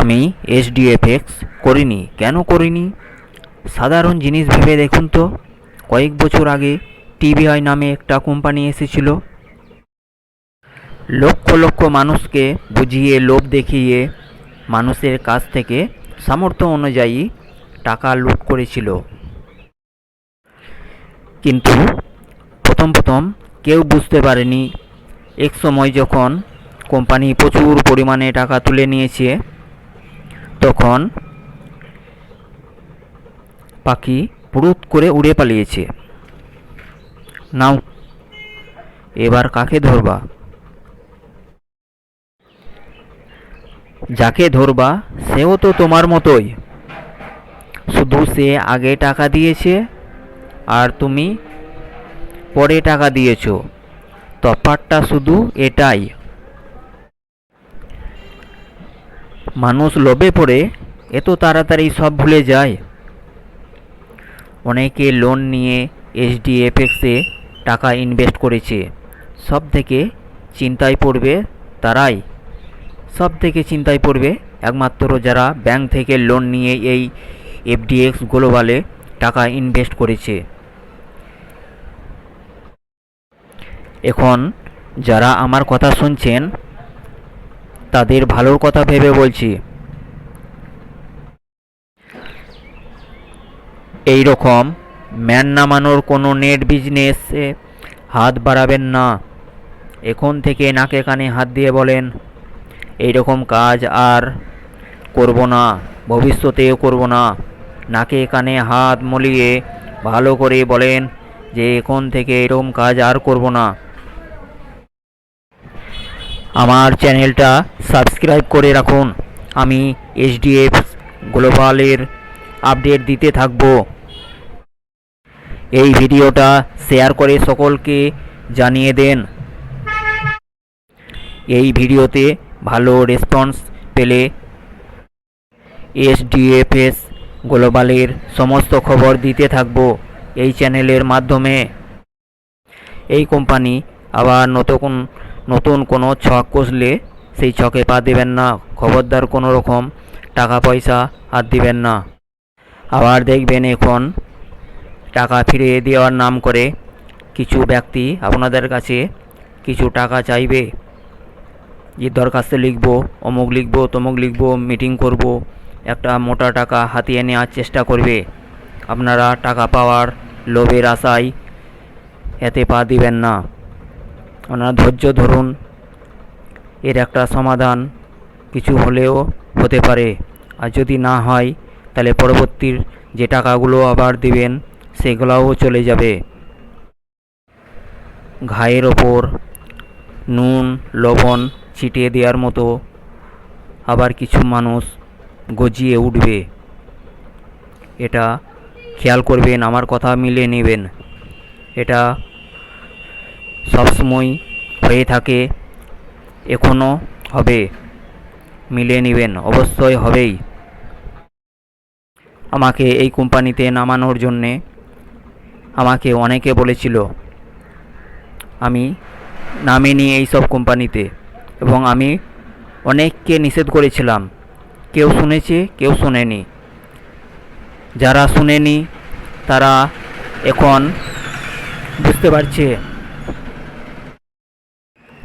আমি এসডিএফএক্স করিনি। কেন করিনি? সাধারণ জিনিস ভেবে দেখুন তো। কয়েক বছর আগে টিভিআই নামে একটা কোম্পানি এসেছিল। লক্ষ লক্ষ মানুষকে বুঝিয়ে, লোভ দেখিয়ে মানুষের কাছ থেকে সামর্থ্য অনুযায়ী টাকা লুট করেছিল। কিন্তু প্রথম প্রথম কেউ বুঝতে পারেনি। এক সময় যখন কোম্পানি প্রচুর পরিমাণে টাকা তুলে নিয়েছে তখন পাখি পুরুত করে উড়ে পালিয়েছে। নাও, এবার কাকে ধরবা? যাকে ধরবা, সেও তো তোমার মতোই। শুধু সে আগে টাকা দিয়েছে, আর তুমি পরে টাকা দিয়েছ। তফাৎটা শুধু এটাই। মানুষ লোভে পড়ে এত তাড়াতাড়ি সব ভুলে যায়। অনেকে লোন নিয়ে এইচডিএফএক্সে টাকা ইনভেস্ট করেছে। সব থেকে চিন্তায় পড়বে তারাই। সব থেকে চিন্তায় পড়বে একমাত্র যারা ব্যাংক থেকে লোন নিয়ে এই এফডিএক্স গ্লোবালে টাকা ইনভেস্ট করেছে। এখন যারা আমার কথা শুনছেন তাদের ভালোর কথা ভেবে বলছি। এই রকম ম্যান নামানোর কোনো নেট বিজনেসে হাত বাড়াবেন না। এখন থেকে নাকে কানে হাত দিয়ে বলেন এই রকম কাজ আর করব না, ভবিষ্যতেও করব না। নাকে কানে হাত মলিয়ে ভালো করে বলেন যে, এখন থেকে এরকম কাজ আর করব না। আমার চ্যানেলটা সাবস্ক্রাইব করে রাখুন। আমি এইচডিএফ গ্লোবালের আপডেট দিতে থাকব। এই ভিডিওটা শেয়ার করে সকলকে জানিয়ে দেন। এই ভিডিওতে ভালো রেসপন্স পেলে এসডিএফএস গ্লোবালের সমস্ত খবর দিতে থাকব এই চ্যানেলের মাধ্যমে। এই কোম্পানি আবার নতুন নতুন কোনো ছক কষলে সেই ছকে পা দেবেন না। খবরদার কোনো রকম টাকা, পয়সা হাত দিবেন না। আবার দেখবেন এখন টাকা ফিরিয়ে দেওয়ার নাম করে কিছু ব্যক্তি আপনাদের কাছে কিছু টাকা চাইবে। যে দরখাস্ত লিখব, অমুক লিখব, তমুক লিখব, মিটিং করব, একটা মোটা টাকা হাতিয়ে নেওয়ার চেষ্টা করবে। আপনারা টাকা পাওয়ার লোভের আশায় এতে পা দিবেন না। আপনারা ধৈর্য ধরুন, এর একটা সমাধান কিছু হলেও হতে পারে। আর যদি না হয়, তাহলে পরবর্তীর যে টাকাগুলো আবার দিবেন, সেগুলোও চলে যাবে। ঘায়ের ওপর নুন, লবণ ছিটিয়ে দেওয়ার মতো আবার কিছু মানুষ গজিয়ে উঠবে। এটা খেয়াল করবেন, আমার কথা মিলিয়ে নেবেন। এটা সবসময় হয়ে থাকে এখনও হবে, মিলিয়ে নেবেন, অবশ্যই হবেই। আমাকে এই কোম্পানিতে নামানোর জন্যে আমাকে অনেকে বলেছিল, আমি নামিনি এই সব কোম্পানিতে। এবং আমি অনেককে নিষেধ করেছিলাম, কেউ শুনেছে, কেউ শোনেনি। যারা শুনেনি, তারা এখন বুঝতে পারছে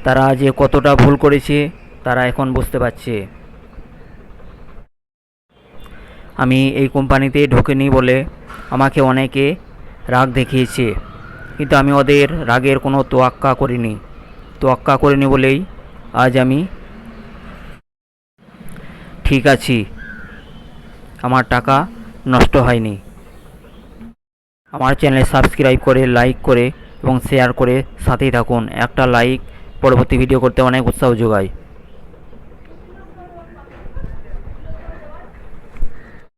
তারা যে কতটা ভুল করেছে, তারা এখন বুঝতে পারছে। আমি এই কোম্পানিতে ঢোকেনি বলে আমাকে অনেকে রাগ দেখিয়েছে, কিন্তু আমি ওদের রাগের কোনো তোয়াক্কা করিনি। তোয়াক্কা করিনি বলেই আজ আমি ঠিক আছি। আমার টাকা নষ্ট হয়নি। আমার চ্যানেল সাবস্ক্রাইব করে, লাইক করে এবং শেয়ার করে সাথেই থাকুন। একটা লাইক পরবর্তী ভিডিও করতে অনেক উৎসাহ যোগায়।